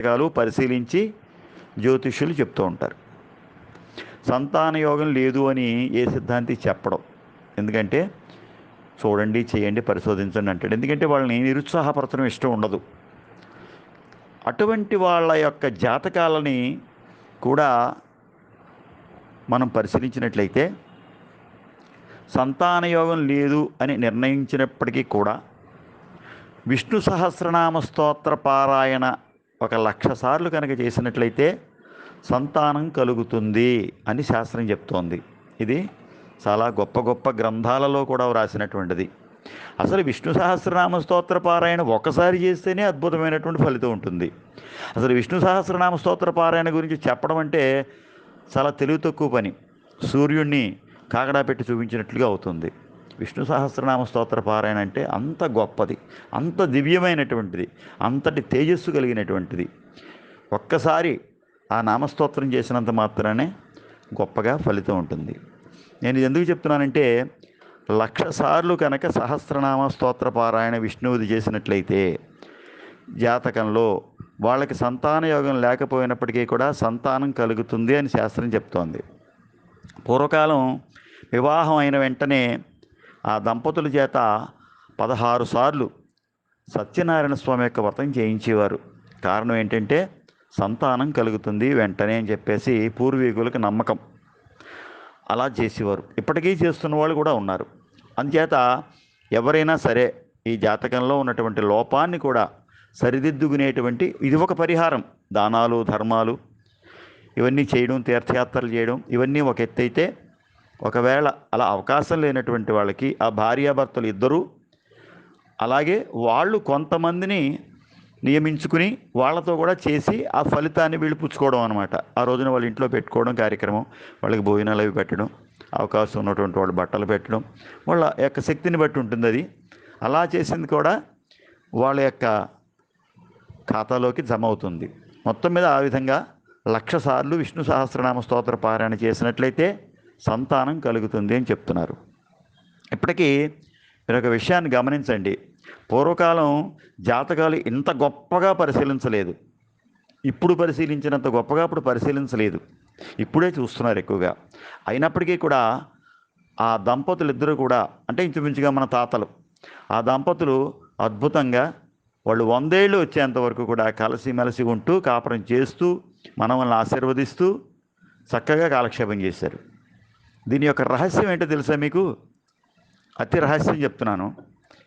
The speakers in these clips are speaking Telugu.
జాతకాలు పరిశీలించి జ్యోతిష్యులు చెప్తూ ఉంటారు. సంతాన యోగం లేదు అని ఏ సిద్ధాంతి చెప్పడం. ఎందుకంటే చూడండి చేయండి పరిశోధించండి అంటాడు. ఎందుకంటే వాళ్ళని నిరుత్సాహపరచడం ఇష్టం ఉండదు. అటువంటి వాళ్ళ యొక్క జాతకాలని కూడా మనం పరిశీలించినట్లయితే సంతాన యోగం లేదు అని నిర్ణయించినప్పటికీ కూడా విష్ణు సహస్రనామ స్తోత్ర పారాయణ ఒక లక్ష సార్లు కనుక చేసినట్లయితే సంతానం కలుగుతుంది అని శాస్త్రం చెప్తోంది. ఇది చాలా గొప్ప గొప్ప గ్రంథాలలో కూడా వ్రాసినటువంటిది. అసలు విష్ణు సహస్రనామ స్తోత్ర పారాయణ ఒకసారి చేస్తేనే అద్భుతమైనటువంటి ఫలితం ఉంటుంది. అసలు విష్ణు సహస్రనామ స్తోత్ర పారాయణ గురించి చెప్పడం అంటే చాలా తెలివి తక్కువ పని. సూర్యుడిని కాకడా పెట్టి చూపించినట్లుగా అవుతుంది. విష్ణు సహస్రనామ స్తోత్ర పారాయణ అంటే అంత గొప్పది అంత దివ్యమైనటువంటిది అంతటి తేజస్సు కలిగినటువంటిది. ఒక్కసారి ఆ నామస్తోత్రం చేసినంత మాత్రానే గొప్పగా ఫలితం ఉంటుంది. నేను ఇది ఎందుకు చెప్తున్నానంటే లక్ష సార్లు కనుక సహస్రనామ స్తోత్ర పారాయణ విష్ణువుది చేసినట్లయితే జాతకంలో వాళ్ళకి సంతాన యోగం లేకపోయినప్పటికీ కూడా సంతానం కలుగుతుంది అని శాస్త్రం చెప్తోంది. పూర్వకాలం వివాహం అయిన వెంటనే ఆ దంపతుల చేత పదహారు సార్లు సత్యనారాయణ స్వామి యొక్క వ్రతం చేయించేవారు. కారణం ఏంటంటే సంతానం కలుగుతుంది వెంటనే అని చెప్పేసి పూర్వీకులకు నమ్మకం. అలా చేసేవారు. ఇప్పటికీ చేస్తున్న వాళ్ళు కూడా ఉన్నారు. అందుచేత ఎవరైనా సరే ఈ జాతకంలో ఉన్నటువంటి లోపాన్ని కూడా సరిదిద్దుకునేటువంటి ఇది ఒక పరిహారం. దానాలు ధర్మాలు ఇవన్నీ చేయడం తీర్థయాత్రలు చేయడం ఇవన్నీ ఒక ఎత్తు అయితే ఒకవేళ అలా అవకాశం లేనటువంటి వాళ్ళకి ఆ భార్యాభర్తలు ఇద్దరూ అలాగే వాళ్ళు కొంతమందిని నియమించుకుని వాళ్ళతో కూడా చేసి ఆ ఫలితాన్ని వీళ్ళు పుచ్చుకోవడం అనమాట ఆ రోజున వాళ్ళ ఇంట్లో పెట్టుకోవడం కార్యక్రమం వాళ్ళకి భోజనాలు అవి పెట్టడం అవకాశం ఉన్నటువంటి వాళ్ళు బట్టలు పెట్టడం వాళ్ళ యొక్క శక్తిని బట్టి ఉంటుంది అది. అలా చేసింది కూడా వాళ్ళ యొక్క ఖాతాలోకి జమ అవుతుంది. మొత్తం మీద ఆ విధంగా లక్ష సార్లు విష్ణు సహస్రనామ స్తోత్ర పారాయణ చేసినట్లయితే సంతానం కలుగుతుంది అని చెప్తున్నారు. ఇప్పటికీ మీరు ఒక విషయాన్ని గమనించండి. పూర్వకాలం జాతకాలు ఇంత గొప్పగా పరిశీలించలేదు. ఇప్పుడు పరిశీలించినంత గొప్పగా అప్పుడు పరిశీలించలేదు. ఇప్పుడే చూస్తున్నారు ఎక్కువగా. అయినప్పటికీ కూడా ఆ దంపతులు ఇద్దరు కూడా అంటే ఇంచుమించుగా మన తాతలు ఆ దంపతులు అద్భుతంగా వాళ్ళు వందేళ్ళు వచ్చేంత వరకు కూడా కలిసిమెలిసి ఉంటూ కాపురం చేస్తూ మనల్ని ఆశీర్వదిస్తూ చక్కగా కాలక్షేపం చేశారు. దీని యొక్క రహస్యం ఏంటో తెలుసా మీకు? అతి రహస్యం చెప్తున్నాను.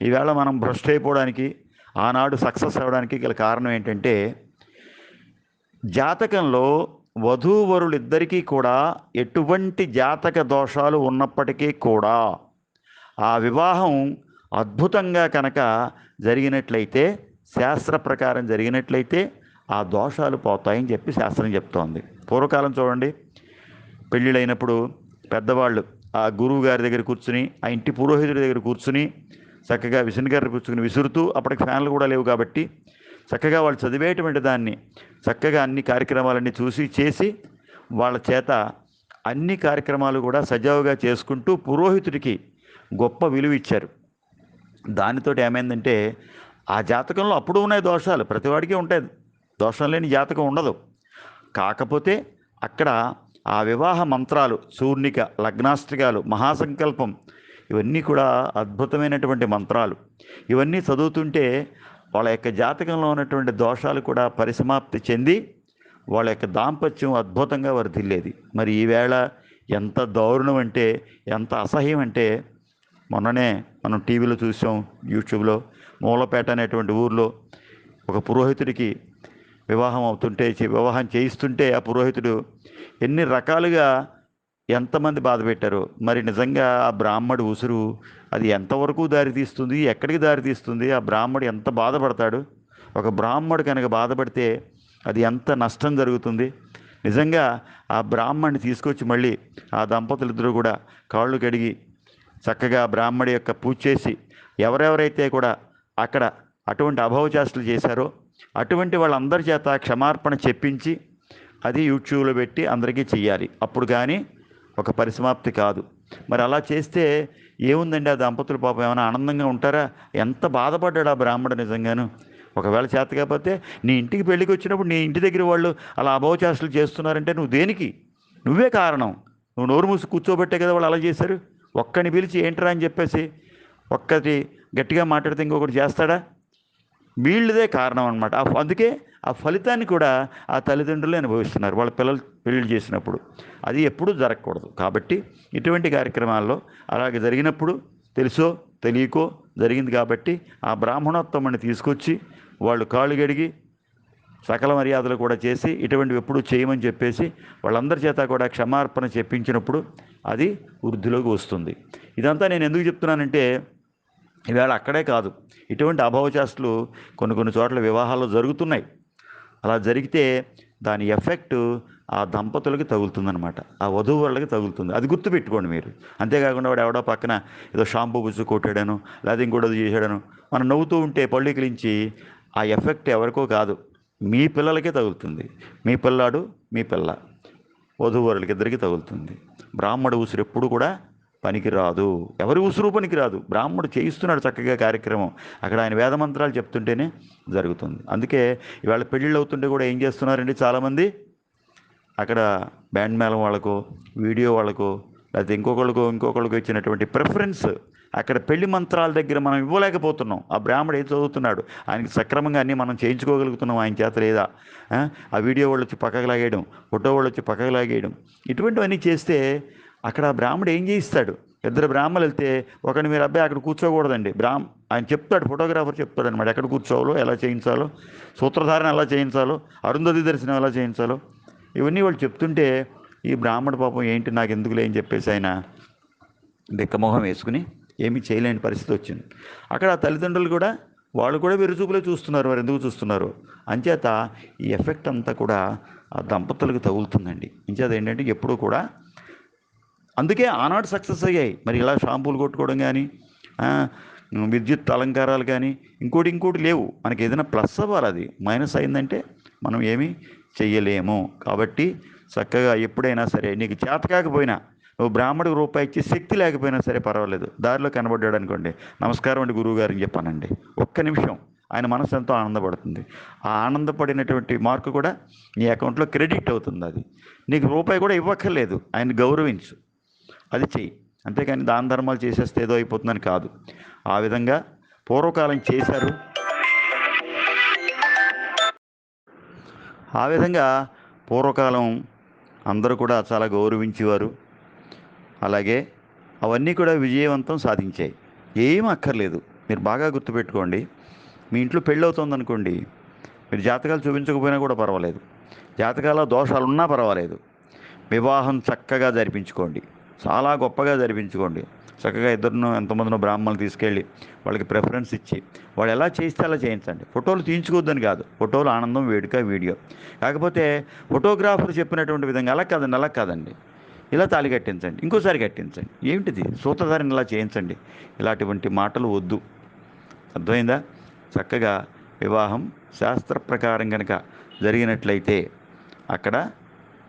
ఈవేళ మనం భ్రష్ట్ అయిపోవడానికి ఆనాడు సక్సెస్ అవ్వడానికి గల కారణం ఏంటంటే జాతకంలో వధూవరులిద్దరికీ కూడా ఎటువంటి జాతక దోషాలు ఉన్నప్పటికీ కూడా ఆ వివాహం అద్భుతంగా కనుక జరిగినట్లయితే శాస్త్ర ప్రకారం జరిగినట్లయితే ఆ దోషాలు పోతాయని చెప్పి శాస్త్రం చెప్తోంది. పూర్వకాలం చూడండి. పెళ్ళిళ్ళైనప్పుడు పెద్దవాళ్ళు ఆ గురువు గారి దగ్గర కూర్చుని ఆ ఇంటి పురోహితుడి దగ్గర కూర్చుని చక్కగా విసునగారు కూర్చుని విసురుతూ అప్పటికి ఫ్యాన్లు కూడా లేవు కాబట్టి చక్కగా వాళ్ళు చదివేటువంటి దాన్ని చక్కగా అన్ని కార్యక్రమాలన్నీ చూసి చేసి వాళ్ళ చేత అన్ని కార్యక్రమాలు కూడా సజావుగా చేసుకుంటూ పురోహితుడికి గొప్ప విలువ ఇచ్చారు. దానితోటి ఏమైందంటే ఆ జాతకంలో అప్పుడు ఉన్నాయి దోషాలు ప్రతివాడికి ఉంటాయి. దోషం లేని జాతకం ఉండదు. కాకపోతే అక్కడ ఆ వివాహ మంత్రాలు సూర్ణిక లగ్నాస్త్రికాలు మహాసంకల్పం ఇవన్నీ కూడా అద్భుతమైనటువంటి మంత్రాలు. ఇవన్నీ చదువుతుంటే వాళ్ళ యొక్క జాతకంలో ఉన్నటువంటి దోషాలు కూడా పరిసమాప్తి చెంది వాళ్ళ యొక్క దాంపత్యం అద్భుతంగా వర్ధిల్లేది. మరి ఈవేళ ఎంత దారుణం అంటే ఎంత అసహ్యం అంటే మొన్ననే మనం టీవీలో చూసాం యూట్యూబ్లో మూలపేట అనేటువంటి ఊర్లో ఒక పురోహితుడికి వివాహం అవుతుంటే చే- వివాహం చేయిస్తుంటే ఆ పురోహితుడు ఎన్ని రకాలుగా ఎంతమంది బాధపెట్టారు మరి నిజంగా ఆ బ్రాహ్మడు ఉసురు అది ఎంతవరకు దారితీస్తుంది ఎక్కడికి దారి తీస్తుంది? ఆ బ్రాహ్మడు ఎంత బాధపడతాడు? ఒక బ్రాహ్మడు కనుక బాధపడితే అది ఎంత నష్టం జరుగుతుంది? నిజంగా ఆ బ్రాహ్మణ్ణి తీసుకొచ్చి మళ్ళీ ఆ దంపతులిద్దరూ కూడా కాళ్ళు కడిగి చక్కగా బ్రాహ్మడి యొక్క పూజ చేసి ఎవరెవరైతే కూడా అక్కడ అటువంటి అభవచాస్తులు చేశారో అటువంటి వాళ్ళందరి చేత క్షమార్పణ చెప్పించి అది యూట్యూబ్లో పెట్టి అందరికీ చెయ్యాలి. అప్పుడు కానీ ఒక పరిసమాప్తి కాదు. మరి అలా చేస్తే ఏముందండి ఆ దంపతులు పాపం? ఏమైనా ఆనందంగా ఉంటారా? ఎంత బాధపడ్డాడు ఆ బ్రాహ్మడు నిజంగాను? ఒకవేళ చేత కాకపోతే నీ ఇంటికి పెళ్ళికి వచ్చినప్పుడు నీ ఇంటి దగ్గర వాళ్ళు అలా అభవచేష్టలు చేస్తున్నారంటే నువ్వు దేనికి? నువ్వే కారణం. నువ్వు నోరు మూసి కూర్చోబెట్టే కదా వాళ్ళు అలా చేశారు. ఒక్కని పిలిచి ఏంట్రా అని చెప్పేసి ఒక్కటి గట్టిగా మాట్లాడితే ఇంకొకటి చేస్తాడా? వీళ్ళదే కారణం అనమాట అందుకే ఆ ఫలితాన్ని కూడా ఆ తల్లిదండ్రులే అనుభవిస్తున్నారు. వాళ్ళ పిల్లలు పెళ్ళి చేసినప్పుడు. అది ఎప్పుడూ జరగకూడదు. కాబట్టి ఇటువంటి కార్యక్రమాల్లో అలాగే జరిగినప్పుడు తెలుసో తెలియకో జరిగింది కాబట్టి ఆ బ్రాహ్మణోత్తముని తీసుకొచ్చి వాళ్ళు కాళ్ళు గడిగి సకల మర్యాదలు కూడా చేసి ఇటువంటివి ఎప్పుడూ చేయమని చెప్పేసి వాళ్ళందరి చేత కూడా క్షమార్పణ చెప్పించినప్పుడు అది వృద్ధిలోకి వస్తుంది. ఇదంతా నేను ఎందుకు చెప్తున్నానంటే ఈవేళ అక్కడే కాదు. ఇటువంటి అభావచేష్టలు కొన్ని కొన్ని చోట్ల వివాహాల్లో జరుగుతున్నాయి. అలా జరిగితే దాని ఎఫెక్ట్ ఆ దంపతులకి తగులుతుందనమాట ఆ వధువు వాళ్ళకి తగులుతుంది. అది గుర్తుపెట్టుకోండి మీరు. అంతేకాకుండా వాడు ఎవడో పక్కన ఏదో షాంపూ బుజ్జు కొట్టాడను లేదా ఇంకోటి అది చేశాడను మనం నవ్వుతూ ఉంటే పళ్ళికిలించి ఆ ఎఫెక్ట్ ఎవరికో కాదు. మీ పిల్లలకే తగులుతుంది. మీ పిల్లాడు మీ పిల్ల. వధూవరులకి ఇద్దరికి తగులుతుంది. బ్రాహ్మడు ఉసురు ఎప్పుడు కూడా పనికిరాదు. ఎవరి ఉసురు పనికిరాదు. బ్రాహ్మడు చేయిస్తున్నాడు చక్కగా కార్యక్రమం. అక్కడ ఆయన వేదమంత్రాలు చెప్తుంటేనే జరుగుతుంది. అందుకే ఇవాళ పెళ్ళిళ్ళు అవుతుంటే కూడా ఏం చేస్తున్నారండి చాలామంది? అక్కడ బ్యాండ్ మేళం వాళ్ళకో వీడియో వాళ్ళకో లేకపోతే ఇంకొకళ్ళకో ఇంకొకళ్ళకో ఇచ్చినటువంటి ప్రిఫరెన్స్ అక్కడ పెళ్ళి మంత్రాల దగ్గర మనం ఇవ్వలేకపోతున్నాం. ఆ బ్రాహ్మడు ఏం చదువుతున్నాడు? ఆయనకి సక్రమంగా అన్నీ మనం చేయించుకోగలుగుతున్నాం ఆయన చేత లేదా? ఆ? ఆ వీడియో వాళ్ళు వచ్చి పక్కకు లాగేయడం ఫోటో వాళ్ళు వచ్చి పక్కకు లాగేయడం. ఇటువంటివన్నీ చేస్తే అక్కడ ఆ బ్రాహ్మడు ఏం చేయిస్తాడు? ఇద్దరు బ్రాహ్మలు వెళ్తే ఒకని మీరు అబ్బాయి అక్కడ కూర్చోకూడదండి. బ్రాహ్మ ఆయన చెప్తాడు ఫోటోగ్రాఫర్ చెప్తాడు అనమాట ఎక్కడ కూర్చోవాలో ఎలా చేయించాలో సూత్రధారణ ఎలా చేయించాలో అరుంధతి దర్శనం ఎలా చేయించాలో ఇవన్నీ వాళ్ళు చెప్తుంటే ఈ బ్రాహ్మణ పాపం ఏంటి నాకు ఎందుకులే అని చెప్పేసి ఆయన దిక్కమోహం వేసుకుని ఏమీ చేయలేని పరిస్థితి వచ్చింది. అక్కడ తల్లిదండ్రులు కూడా వాళ్ళు కూడా విరుచూపులే చూస్తున్నారు. మరి ఎందుకు చూస్తున్నారు? అంచేత ఈ ఎఫెక్ట్ అంతా కూడా ఆ దంపతులకు తగులుతుందండి. అంచేత ఏంటంటే ఎప్పుడూ కూడా అందుకే ఆనాడు సక్సెస్ అయ్యాయి. మరి ఇలా షాంపూలు కొట్టుకోవడం కానీ విద్యుత్ అలంకారాలు కానీ ఇంకోటి ఇంకోటి లేవు. మనకి ఏదైనా ప్లస్ అవ్వాలి అది. మైనస్ అయిందంటే మనం ఏమీ చెయ్యలేము. కాబట్టి చక్కగా ఎప్పుడైనా సరే నీకు చేత కాకపోయినా నువ్వు బ్రాహ్మడికి రూపాయి ఇచ్చి శక్తి లేకపోయినా సరే పర్వాలేదు. దారిలో కనబడ్డాడు అనుకోండి. నమస్కారం అండి గురువు గారికి చెప్పానండి. ఒక్క నిమిషం. ఆయన మనసు ఎంతో ఆనందపడుతుంది. ఆ ఆనందపడినటువంటి మార్కు కూడా నీ అకౌంట్లో క్రెడిట్ అవుతుంది అది. నీకు రూపాయి కూడా ఇవ్వక్కర్లేదు. ఆయన గౌరవించు. అది చెయ్యి. అంతేకాని దాన ధర్మాలు చేసేస్తే ఏదో అయిపోతుందని కాదు. ఆ విధంగా పూర్వకాలం చేశారు. ఆ విధంగా పూర్వకాలం అందరూ కూడా చాలా గౌరవించేవారు. అలాగే అవన్నీ కూడా విజయవంతం సాధించాయి. ఏం అక్కర్లేదు. మీరు బాగా గుర్తుపెట్టుకోండి. మీ ఇంట్లో పెళ్ళి అవుతుంది అనుకోండి మీరు జాతకాలు చూపించకపోయినా కూడా పర్వాలేదు. జాతకాల దోషాలు ఉన్నా పర్వాలేదు. వివాహం చక్కగా జరిపించుకోండి. చాలా గొప్పగా జరిపించుకోండి. చక్కగా ఇద్దరును ఎంతమందినో బ్రాహ్మణులు తీసుకెళ్ళి వాళ్ళకి ప్రిఫరెన్స్ ఇచ్చి వాళ్ళు ఎలా చేస్తే అలా చేయించండి. ఫోటోలు తీయించుకోవద్దని కాదు. ఫోటోలు ఆనందం వేడుక వీడియో. కాకపోతే ఫోటోగ్రాఫర్ చెప్పినటువంటి విధంగా అలా కాదండి అలా కాదండి. ఇలా తాళి కట్టించండి ఇంకోసారి కట్టించండి. ఏమిటిది? సూత్రధారిని ఇలా చేయించండి. ఇలాంటివంటి మాటలు వద్దు. అర్థమైందా? చక్కగా వివాహం శాస్త్ర ప్రకారం కనుక జరిగినట్లయితే అక్కడ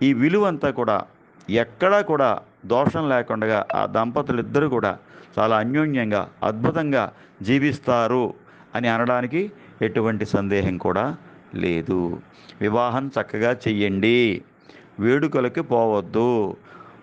ఈ విలువ అంతా కూడా ఎక్కడా కూడా దోషం లేకుండా ఆ దంపతులు ఇద్దరు కూడా చాలా అన్యోన్యంగా అద్భుతంగా జీవిస్తారు అని అనడానికి ఎటువంటి సందేహం కూడా లేదు. వివాహం చక్కగా చెయ్యండి. వేడుకలకి పోవద్దు.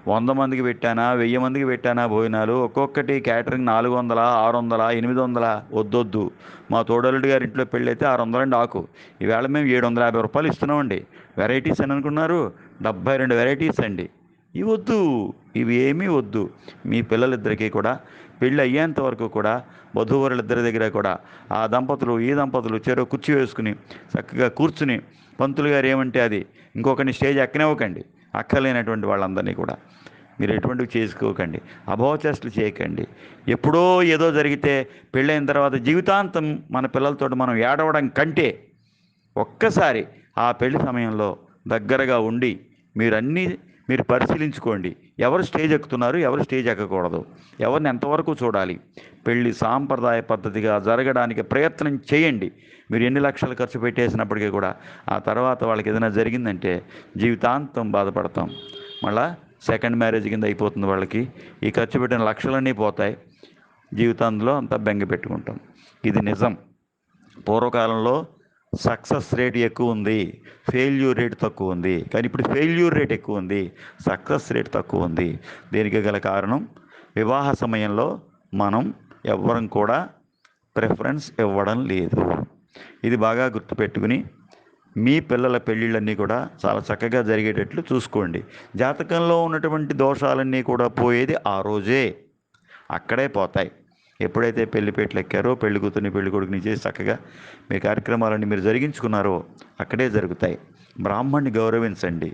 వంద మందికి పెట్టానా వెయ్యి మందికి పెట్టానా భోజనాలు? ఒక్కొక్కటి క్యాటరింగ్ నాలుగు వందల ఆరు వందల ఎనిమిది వందల వద్దొద్దు. మా తోడలుడి గారి ఇంట్లో పెళ్ళైతే ఆరు వందలండి ఆకు. ఈవేళ మేము ఏడు వందల యాభై రూపాయలు ఇస్తున్నామండి. వెరైటీస్ అని అనుకున్నారు? డెబ్బై రెండు వెరైటీస్ అండి. ఇవి వద్దు ఇవి ఏమీ వద్దు. మీ పిల్లలిద్దరికీ కూడా పెళ్ళి అయ్యేంత వరకు కూడా వధూవరులిద్దరి దగ్గర కూడా ఆ దంపతులు ఈ దంపతులు చెరో కుర్చీ వేసుకుని చక్కగా కూర్చుని పంతులు గారు ఏమంటే అది ఇంకొకరిని స్టేజ్ ఎక్కనివ్వకండి. అక్కర్లేనటువంటి వాళ్ళందరినీ కూడా. మీరు ఎటువంటివి చేసుకోకండి. అభోచేష్టలు చేయకండి. ఎప్పుడో ఏదో జరిగితే పెళ్ళైన తర్వాత జీవితాంతం మన పిల్లలతో మనం ఏడవడం కంటే ఒక్కసారి ఆ పెళ్ళి సమయంలో దగ్గరగా ఉండి మీరన్నీ మీరు పరిశీలించుకోండి. ఎవరు స్టేజ్ ఎక్కుతున్నారు ఎవరు స్టేజ్ ఎక్కకూడదు. ఎవరిని ఎంతవరకు చూడాలి? పెళ్ళి సాంప్రదాయ పద్ధతిగా జరగడానికి ప్రయత్నం చేయండి. మీరు ఎన్ని లక్షలు ఖర్చు పెట్టేసినప్పటికీ కూడా. ఆ తర్వాత వాళ్ళకి ఏదైనా జరిగిందంటే జీవితాంతం బాధపడతాం. మళ్ళా సెకండ్ మ్యారేజ్ కింద అయిపోతుంది వాళ్ళకి. ఈ ఖర్చు పెట్టిన లక్షలన్నీ పోతాయి. జీవితంలో అంతా బెంగ పెట్టుకుంటాం. ఇది నిజం. పూర్వకాలంలో సక్సెస్ రేట్ ఎక్కువ ఉంది ఫెయిల్యూర్ రేట్ తక్కువ ఉంది. కానీ ఇప్పుడు ఫెయిల్యూర్ రేట్ ఎక్కువ ఉంది సక్సెస్ రేట్ తక్కువ ఉంది. దీనికి గల కారణం వివాహ సమయంలో మనం ఎవ్వరం కూడా ప్రిఫరెన్స్ ఇవ్వడం లేదు. ఇది బాగా గుర్తుపెట్టుకుని మీ పిల్లల పెళ్ళిళ్ళన్నీ కూడా చాలా చక్కగా జరిగేటట్లు చూసుకోండి. జాతకంలో ఉన్నటువంటి దోషాలన్నీ కూడా పోయేది ఆ రోజే. అక్కడే పోతాయి. ఎప్పుడైతే పెళ్ళిపేటలు ఎక్కారో పెళ్ళి కూతుర్ని పెళ్ళి కొడుకుని చేసి చక్కగా మీ కార్యక్రమాలన్నీ మీరు జరిగించుకున్నారో అక్కడే జరుగుతాయి. బ్రాహ్మణ్ణి గౌరవించండి.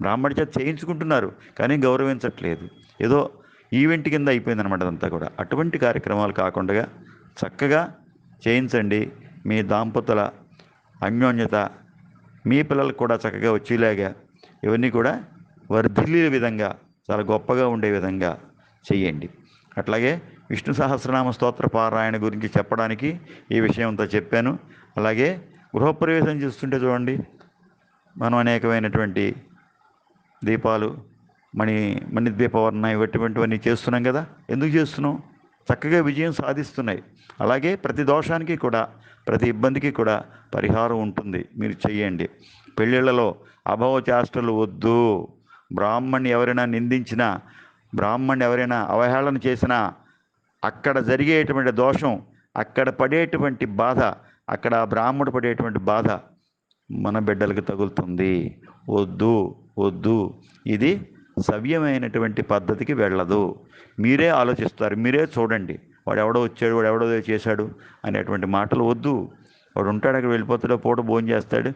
బ్రాహ్మణి చేత చేయించుకుంటున్నారు కానీ గౌరవించట్లేదు. ఏదో ఈవెంట్ కింద అయిపోయిందనమాట అదంతా కూడా. అటువంటి కార్యక్రమాలు కాకుండా చక్కగా చేయించండి. మీ దాంపతుల అన్యోన్యత మీ పిల్లలకు కూడా చక్కగా వచ్చేలాగా ఇవన్నీ కూడా వర్ధిల్లే విధంగా చాలా గొప్పగా ఉండే విధంగా చేయండి. అట్లాగే విష్ణు సహస్రనామ స్తోత్ర పారాయణ గురించి చెప్పడానికి ఈ విషయం అంతా చెప్పాను. అలాగే గృహప్రవేశం చేస్తుంటే చూడండి మనం అనేకమైనటువంటి దీపాలు మణి మణి దీపవర్ణ ఇటువంటివన్నీ చేస్తున్నాం కదా. ఎందుకు చేస్తున్నాం? చక్కగా విజయం సాధిస్తున్నాయి. అలాగే ప్రతి దోషానికి కూడా ప్రతి ఇబ్బందికి కూడా పరిహారం ఉంటుంది. మీరు చెయ్యండి. పెళ్ళిళ్ళలో అభవ చేష్టలు వద్దు. బ్రాహ్మణ్ ఎవరైనా నిందించినా బ్రాహ్మణ్ ఎవరైనా అవహేళన చేసినా అక్కడ జరిగేటువంటి దోషం అక్కడ పడేటువంటి బాధ అక్కడ ఆ బ్రాహ్మడు పడేటువంటి బాధ మన బిడ్డలకు తగులుతుంది. వద్దు వద్దు. ఇది సవ్యమైనటువంటి పద్ధతికి వెళ్ళదు. మీరే ఆలోచిస్తారు మీరే చూడండి. వాడు ఎవడో వచ్చాడు వాడు ఎవడో చేశాడు అనేటువంటి మాటలు వద్దు. వాడు ఉంటాడు అక్కడ వెళ్ళిపోతాడు పూట భోజనం చేస్తాడు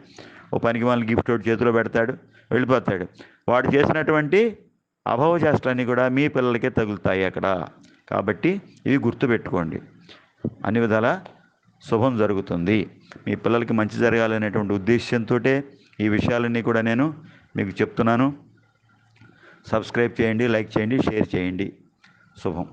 ఓ పనికి వాళ్ళని గిఫ్ట్ ఒకటి చేతిలో పెడతాడు వెళ్ళిపోతాడు. వాడు చేసినటువంటి అభవ చేష్టలన్నీ కూడా మీ పిల్లలకే తగులుతాయి అక్కడ. కాబట్టి ఇవి గుర్తుపెట్టుకోండి. అన్ని విధాల శుభం జరుగుతుంది. మీ పిల్లలకి మంచి జరగాలనేటువంటి ఉద్దేశంతో ఈ విషయాలన్నీ కూడా నేను మీకు చెప్తున్నాను. సబ్స్క్రైబ్ చేయండి లైక్ చేయండి షేర్ చేయండి. శుభం.